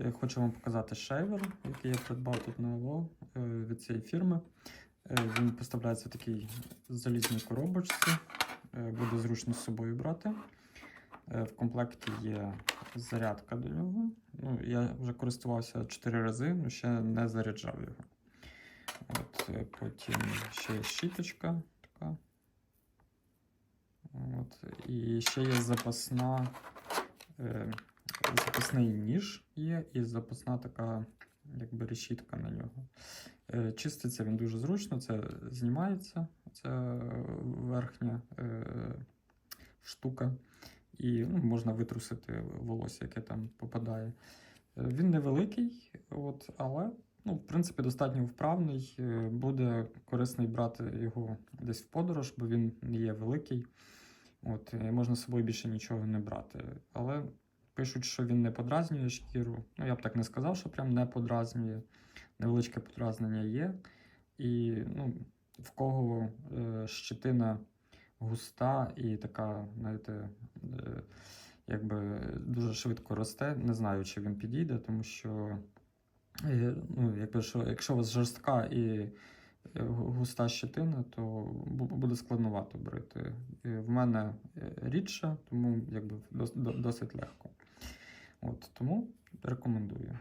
Е, Хочу вам показати шейвер, який я придбав тут на ОВО е, від цієї фірми. Е, Він поставляється в такій залізній коробочці. Буде зручно з собою брати. В комплекті є зарядка до нього. Ну, я вже користувався 4 рази, але ще не заряджав його. От, потім ще є щіточка така. От, і ще є запасна, запасний ніж є, і запасна така якби решітка на нього. Е, чиститься він дуже зручно, це знімається, це верхня е, штука. І ну, можна витрусити волосся, яке там попадає. Е, Він невеликий, от, але ну, в принципі достатньо вправний. Буде корисний брати його десь в подорож, бо він не є великий. От, можна з собою більше нічого не брати. Але пишуть, що він не подразнює шкіру. Ну, я б так не сказав, що прям не подразнює. Невеличке подразнення є. І ну, в кого е, щетина густа і така, знаєте, е, якби дуже швидко росте. Не знаю, чи він підійде, тому що е, ну, якби, що, якщо у вас жорстка і е, густа щетина, то буде складновато брити. Е, В мене е, рідше, тому якби досить легко. Тому рекомендую.